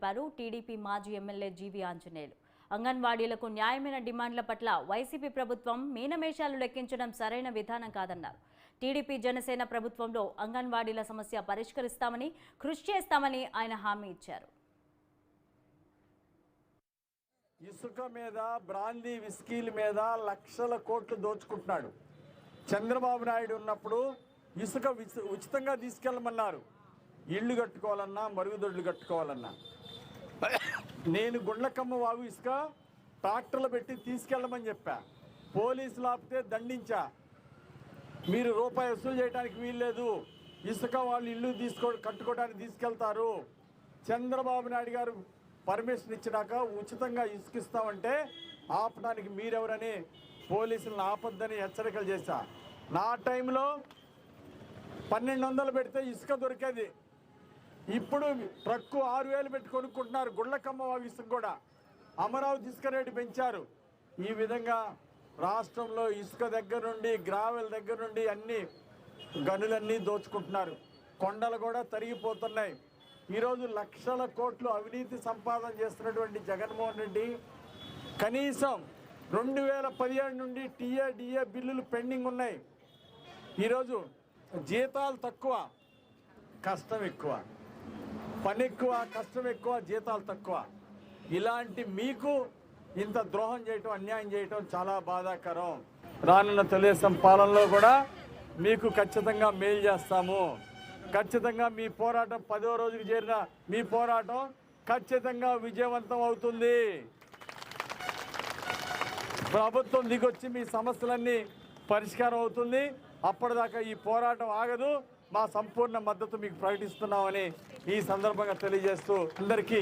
తెలిపారు టీడీపీ మాజీ ఎమ్మెల్యే జీవి ఆంజనేయులు. అంగన్వాడీలకు న్యాయమైన డిమాండ్ల పట్ల వైసీపీ ప్రభుత్వం మీనమేషాలు లెక్కించడం సరైన విధానం కాదన్నారు. టీడీపీ జనసేన ప్రభుత్వంలో అంగన్వాడీల సమస్య పరిష్కరిస్తామని కృషి చేస్తామని ఆయన హామీ ఇచ్చారు. ఇసుక మీద బ్రాందీ విస్కీల మీద లక్షల కోట్లు దోచుకుంటున్నాడు. చంద్రబాబు నాయుడు ఉన్నప్పుడు ఇసుక ఉచితంగా తీసుకెళ్ళమన్నారు. ఇళ్ళు కట్టుకోవాలన్నా మరుగుదొడ్లు కట్టుకోవాలన్నా. నేను గుండ్లకమ్మ వాగు ఇసుక ట్రాక్టర్లు పెట్టి తీసుకెళ్ళమని చెప్పా. పోలీసులు ఆపితే దండించా. మీరు రూపాయి వసూలు చేయడానికి వీల్లేదు. ఇసుక వాళ్ళు ఇల్లు తీసుకో కట్టుకోవడానికి తీసుకెళ్తారు. చంద్రబాబు నాయుడు గారు పర్మిషన్ ఇచ్చినాక ఉచితంగా ఇసుక ఇస్తామంటే ఆపడానికి మీరెవరని పోలీసులను ఆపొద్దని హెచ్చరికలు చేశా. నా టైంలో పన్నెండు వందలు పెడితే ఇసుక దొరికేది. ఇప్పుడు ట్రక్కు ఆరు వేలు పెట్టి కొనుక్కుంటున్నారు. గుళ్ళకమ్మ వాగు కూడా. అమరావతి ఇసుక రేటు పెంచారు. ఈ విధంగా రాష్ట్రంలో ఇసుక దగ్గర నుండి గ్రావెల్ దగ్గర నుండి అన్ని గనులన్నీ దోచుకుంటున్నారు. కొండలు కూడా తరిగిపోతున్నాయి. ఈరోజు లక్షల కోట్లు అవినీతి సంపాదన చేస్తున్నటువంటి జగన్మోహన్ రెడ్డి కనీసం రెండు వేల పదిహేడు నుండి టీఏ డిఏ బిల్లులు పెండింగ్ ఉన్నాయి. ఈరోజు జీతాలు తక్కువ కష్టం ఎక్కువ. పని ఎక్కువ కష్టం ఎక్కువ జీతాలు తక్కువ. ఇలాంటి మీకు ఇంత ద్రోహం చేయటం అన్యాయం చేయటం చాలా బాధాకరం. రానున్న తెలుగుదేశం పాలనలో కూడా మీకు ఖచ్చితంగా మేలు చేస్తాము. ఖచ్చితంగా మీ పోరాటం పదో రోజుకి చేరిన మీ పోరాటం ఖచ్చితంగా విజయవంతం అవుతుంది. ప్రభుత్వం దిగొచ్చి మీ సమస్యలన్నీ పరిష్కారం అవుతుంది. అప్పటిదాకా ఈ పోరాటం ఆగదు. మా సంపూర్ణ మద్దతు మీకు ప్రకటిస్తున్నామని ఈ సందర్భంగా తెలియజేస్తూ అందరికీ